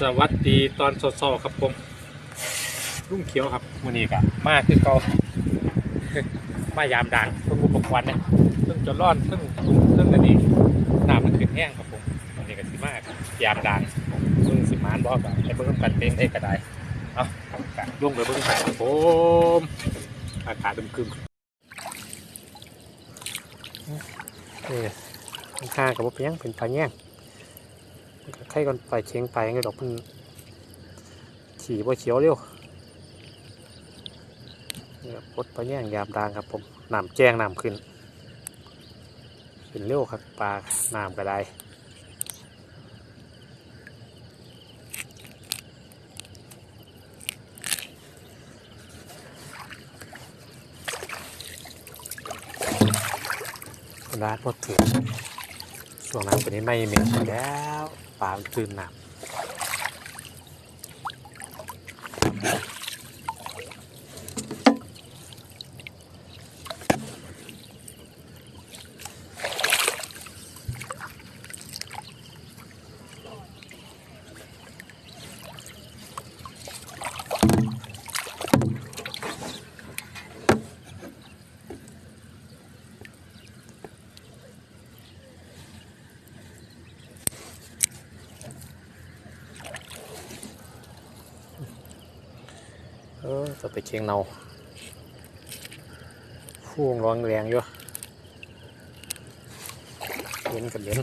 สวัสดีตอนสดๆครับผมลุงเขียวครับวันนี้ก็มาคือเก่ามายามดังเพิ่งอุปกรณ์เนี่ยเพิ่งจะร้อนเพิ่งตุ่มเพิ่งอันนี้น้ำมันขึ้นแห้งครับผมวันนี้ก็สิมากยามดังเพิ่งสิมานบอกกับไอ้เบิ้งกันเต็มได้ก็ไดเอากะลงไปเบิ้งหาครับผมอากาศอึมคึมนี่ข้างกับว่าเพียงเป็นปลาแง่ งใครก่อนไปเชียงไปไงดอกมันขี่บ่เขียวเร็วเนี่ยปลดปแย่งยามดางครับผมน้ำแจ้งน้ำขึ้นเป็นเร็วครับปลาน้ำก็ได้ร้านพอถึงช่วงน้ำตัวนี้ไม่เหม็นแล้ว ปลามันตื่นน้ำ ออจะไปเชียงเนาฟูงร้อนแรงอยู่เย็นกับเย็น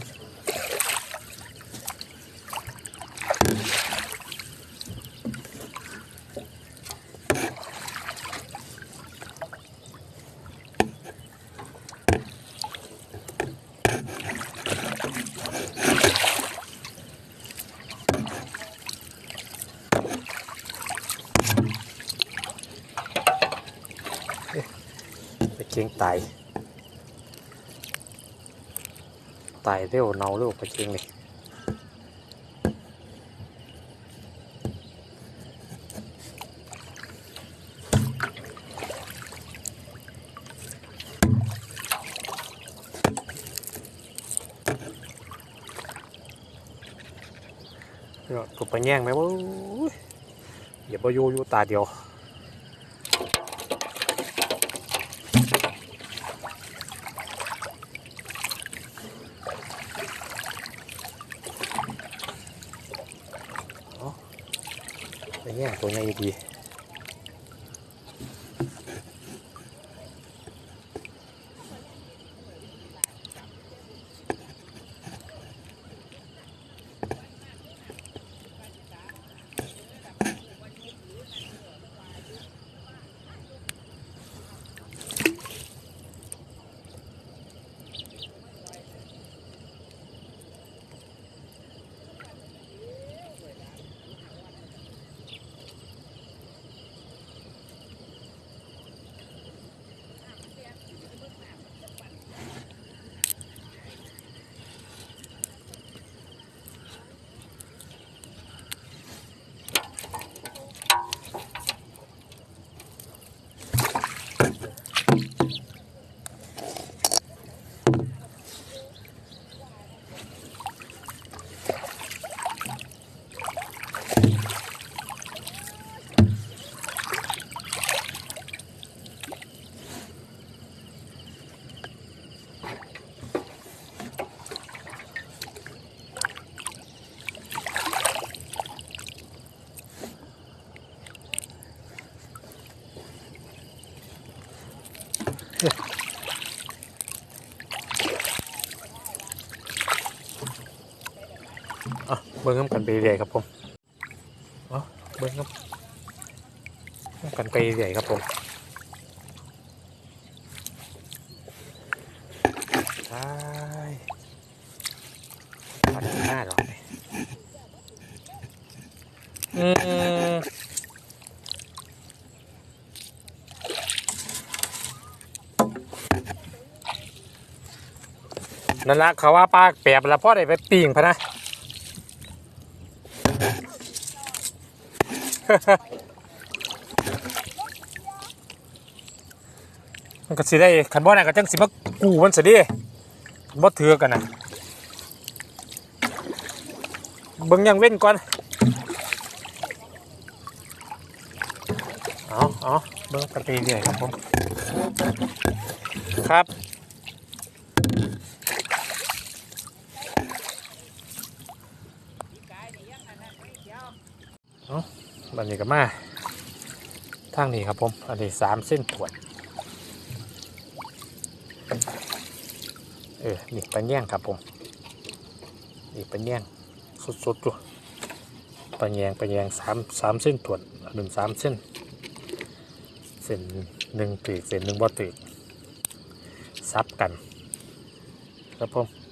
ชียงไตไตเร็วเนาเร็วไปเชียงนี่เดี๋ยวถูไปแย่งไหมวะอยอย่าไปอยู่อยู่ตาเดียว เนี่ยตัวใหญ่ดี เบิ้งน้ำกันไปเรื่อยครับผมอ๋อเบิ้งน้ำกันไปเรื่อยครับผมใช่ปัดหน้าหรออืมนั่นละเขาว่าปลาแปบแล้วพ่อได้ไปปิ้งพะนะ มันก็สิได้ขันบ่อน่ะก็จังสิมากูมันสิดีขันบ่อเถือกันนะเบิ่งยังเว้นก่อนเอาเอาเบิ่งกันไปเรื่อยครับผมครับ บันนี้ก็มาทางนี้ครับผมอันนี้สามเส้นถวดเออนี่ปลาแย่งครับผมนี่ปลาแย่งสุดๆดูปลาแยงปลาแยงสามสามเส้นถวดหนึ่งสามเส้น เส้นหนึ่งตีเส้นหนึ่งบ่ตีซับกันครับผม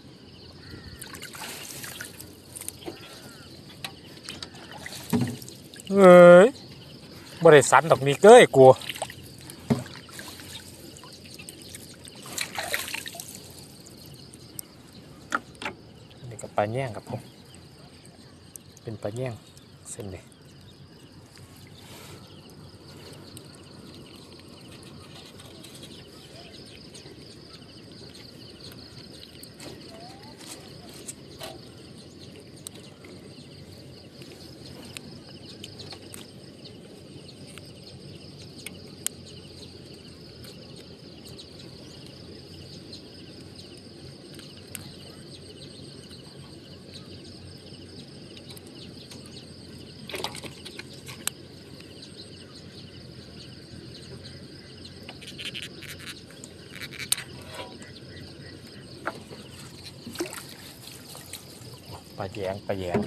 เอ้ยบ่ได้สันดอกนี้เก้ยกูอันนี้ก็ปลาแย่งครับผม เป็นปลาแย่งเส้นนี้ป ลาแยงปลาแยง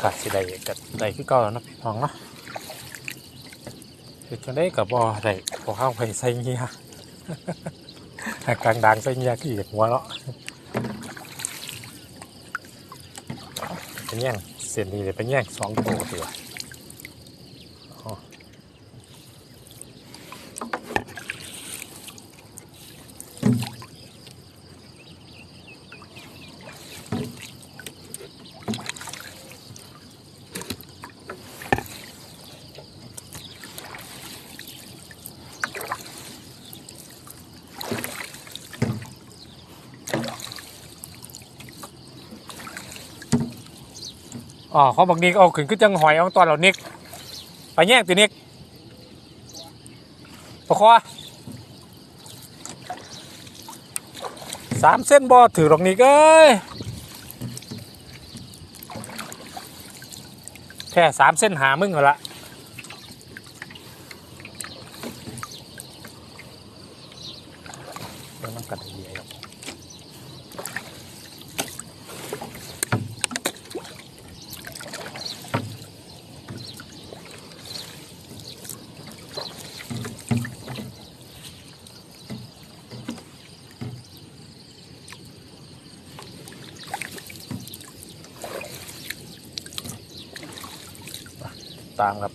ขาดสิได้กับได้คือเก่าแล้วนะพี่น้องเนาะคือจะได้กับบ่ได้พอข้าวไปใส่เงี้ยกลางดังใส่เงี้ยขี้เหัวเนาะเป็นแย่งเส้นนี้เลยเป็นแย่งสองตัวตัว อ๋อเขาบอกนิกเอาขึ้นคือจังหอยเอาตอนเรานิกไปแย่งตีนิกปะคอสามเส้นบอถือหรอกนิกเอ้ยแค่สามเส้นหามึงเหรอละเดี๋ยวน้ำกัดเดียว ตามครับ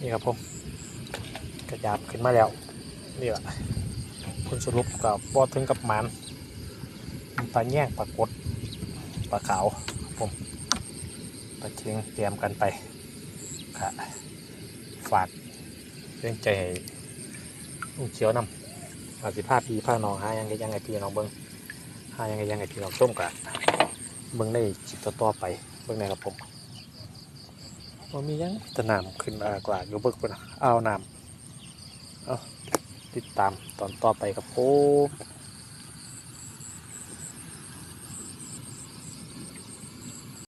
นี่ครับผมกระยาบขึ้นมาแล้วนี่แหละคุณสรุปกับบอถึงกับหมันปลาแย่งปลากดปลาขาวผมปลาเชียงเตรียมกันไปค่ะฝากเรื่องใจให้ลุงเขียวนำอาสิผ้าพีผ้านองหายังไงยังไงพี่น้องเบิ้งหายังไงยังไงพี่น้องส้มกะเบิ้งได้จิตต่อไป บิ่งในครับผมว่ามีหยังแตะนำขึ้นมากว่าอยู่เบิกปุ่นน่ะเอาน้ำเอาติดตามตอนต่อไปครับผม